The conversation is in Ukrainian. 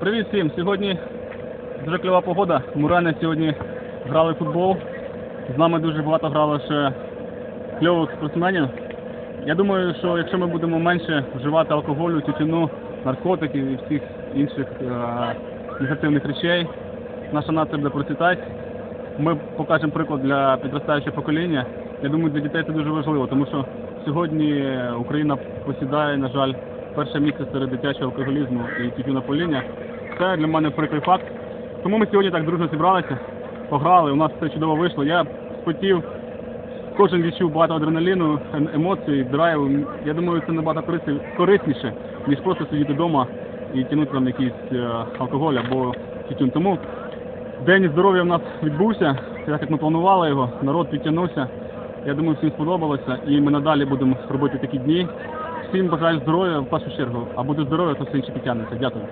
Привіт всім! Сьогодні дуже кльова погода. Мурани сьогодні грали в футбол. З нами дуже багато грало ще кльових спортсменів. Я думаю, що якщо ми будемо менше вживати алкоголю, тютюну, наркотиків і всіх інших е- негативних речей, наша нація буде процвітати. Ми покажемо приклад для підростаючого покоління. Я думаю, для дітей це дуже важливо, тому що сьогодні Україна посідає, на жаль, перше місце серед дитячого алкоголізму і тютюнопоління. Це для мене прикрий факт. Тому ми сьогодні так дружно зібралися, пограли, у нас все чудово вийшло. Я спотів, кожен відчув багато адреналіну, ем- емоцій, драйву. Я думаю, це набагато корисніше, ніж просто сидіти вдома і тягнути там якийсь е, алкоголь або тютюн. Тому День здоров'я в нас відбувся, так як ми планували його, народ підтягнувся. Я думаю, всім сподобалося і ми надалі будемо робити такі дні. Всім бажаю здоров'я в першу чергу, а буде здоров'я, то все інше підтягнеться. Дякую.